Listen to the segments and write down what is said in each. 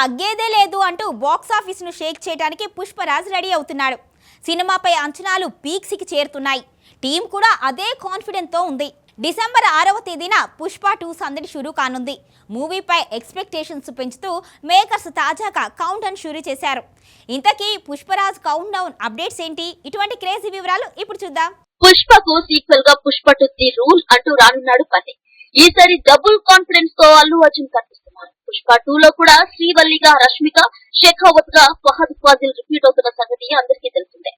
తగ్గేదే లేదు అంటూ బాక్సాఫీస్ను షేక్ చేయడానికి పుష్పరాజ్ రెడీ అవుతున్నాడు. సినిమాపై అంచనాలు పీక్స్కి చేరుతున్నాయి. టీం కూడా అదే కాన్ఫిడెంట్తో ఉంది. డిసెంబర్ ఆరవ తేదీన పుష్ప టూ సందడి షురూ కానుంది. మూవీపై ఎక్స్పెక్టేషన్స్ పెంచుతూ మేకర్స్ తాజాగా కౌంట్ డౌన్ షురూ చేశారు. ఇంతకీ పుష్పరాజ్ కౌంట్ డౌన్ అప్డేట్స్ ఏంటి? ఇటువంటి క్రేజీ వివరాలు ఇప్పుడు చూద్దాం. పుష్పకు సీక్వెల్గా పుష్ప టు ది రూల్ అంటూ రానున్నాడు పని ఈసారి డబుల్ కాన్ఫిడెన్స్తో అల్లు అర్జున్ కనిపిస్తుంది పుష్ప టూ లో కూడా శ్రీవల్లిగా రష్మిక షెఖావత్గా ఫహద్ ఫాజిల్ రిపీట్ అవుతున్న సంగతి అందరికీ తెలిసిందే.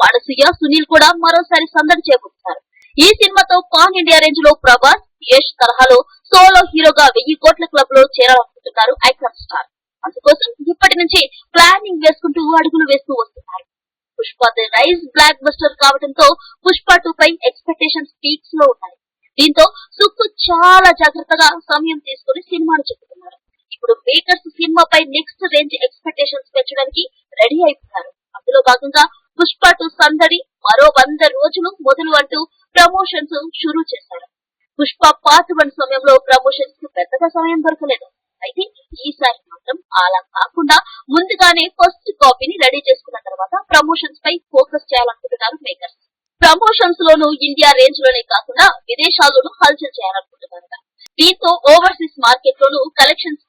వాడసూయ సునీల్ కూడా మరోసారి సందడి చేపడుతున్నారు ఈ సినిమాతో పాన్ ఇండియా రేంజ్లో ప్రభాస్ యష్ తరహాలో సోలో హీరోగా వెయ్యి కోట్ల క్లబ్లో చేరాలనుకుంటున్నారు ఐకాన్ స్టార్. అందుకోసం ఇప్పటి నుంచి ప్లానింగ్ వేసుకుంటూ అడుగులు వేస్తూ వస్తున్నారు. Pushpa the rise blockbuster కావడంతో పుష్ప టూ పై ఎక్స్పెక్టేషన్స్ పీక్స్లో ఉన్నాయి. దీంతో సుక్కు చాలా జాగ్రత్తగా సమయం తీసుకుని సినిమాను చెప్తున్నారు ఇప్పుడు మేకర్స్ సినిమాపై నెక్స్ట్ రేంజ్ ఎక్స్పెక్టేషన్స్ పెంచడానికి రెడీ అయిపోతున్నారు అందులో భాగంగా పుష్ప టు సందడి మరో వంద రోజులు మొదలు అంటూ ప్రమోషన్స్ షురూ చేశారు. పుష్ప పార్ట్ వన్ సమయంలో ప్రమోషన్స్కు పెద్దగా సమయం దొరకలేదు. అయితే ఈసారి మాత్రం అలా కాకుండా ముందుగానే ఫస్ట్ కాపీని రెడీ చేసుకున్న తర్వాత ప్రమోషన్స్ పై ఫోకస్ చేయాలనుకుంటున్నారు మేకర్స్ ప్రమోషన్స్ లోను ఇండియా రేంజ్లోనే కాకుండా విదేశాల్లోనూ హల్చల్ చేయాలనుకుంటున్నారు. దీంతో ఓవర్సీస్ మార్కెట్ లోను కలెక్షన్స్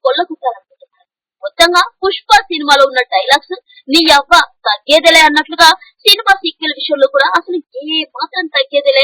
విధంగా పుష్ప సినిమాలో ఉన్న డైలాగ్స్ నీ అవ్వ తగ్గేదిలే అన్నట్లుగా సినిమా సీక్వెల్ విషయంలో కూడా అసలు ఏ మాత్రం తగ్గేదిలే.